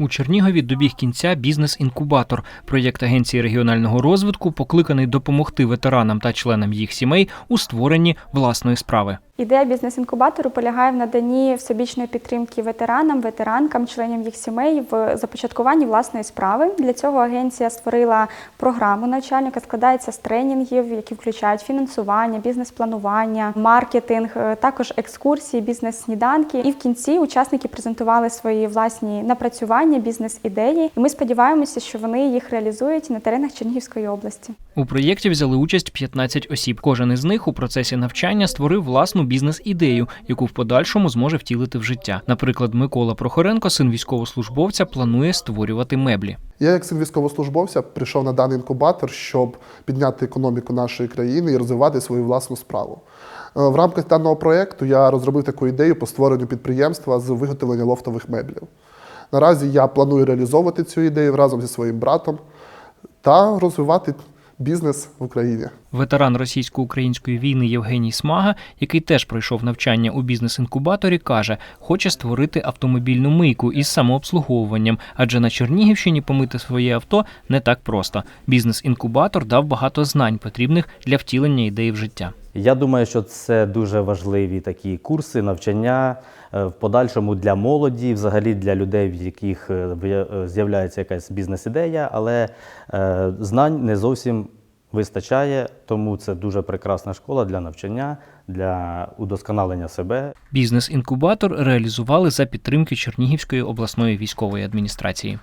У Чернігові добіг кінця бізнес-інкубатор. Проєкт Агенції регіонального розвитку покликаний допомогти ветеранам та членам їх сімей у створенні власної справи. Ідея бізнес-інкубатору полягає в наданні всебічної підтримки ветеранам, ветеранкам, членам їх сімей в започаткуванні власної справи. Для цього агенція створила програму навчальну, яка складається з тренінгів, які включають фінансування, бізнес-планування, маркетинг, е, також екскурсії, бізнес-сніданки. І в кінці учасники презентували свої власні напрацювання, бізнес-ідеї. І ми сподіваємося, що вони їх реалізують на теренах Чернігівської області. У проєкті взяли участь 15 осіб. Кожен із них у процесі навчання створив власну бізнес-ідею, яку в подальшому зможе втілити в життя. Наприклад, Микола Прохоренко, син військовослужбовця, планує створювати меблі. Я, як син військовослужбовця, прийшов на даний інкубатор, щоб підняти економіку нашої країни і розвивати свою власну справу. Е, В рамках даного проєкту я розробив таку ідею по створенню підприємства з виготовлення лофтових меблів. Наразі я планую реалізовувати цю ідею разом зі своїм братом та розвивати бізнес в Україні. Ветеран російсько-української війни Євгеній Смага, який теж пройшов навчання у бізнес-інкубаторі, каже, хоче створити автомобільну мийку із самообслуговуванням, адже на Чернігівщині помити своє авто не так просто. Бізнес-інкубатор дав багато знань, потрібних для втілення ідеї в життя. Я думаю, що це дуже важливі такі курси, навчання е, в подальшому для молоді, взагалі для людей, в яких е, е, з'являється якась бізнес-ідея, але знань не зовсім вистачає, тому це дуже прекрасна школа для навчання, для удосконалення себе. Бізнес-інкубатор реалізували за підтримки Чернігівської обласної військової адміністрації.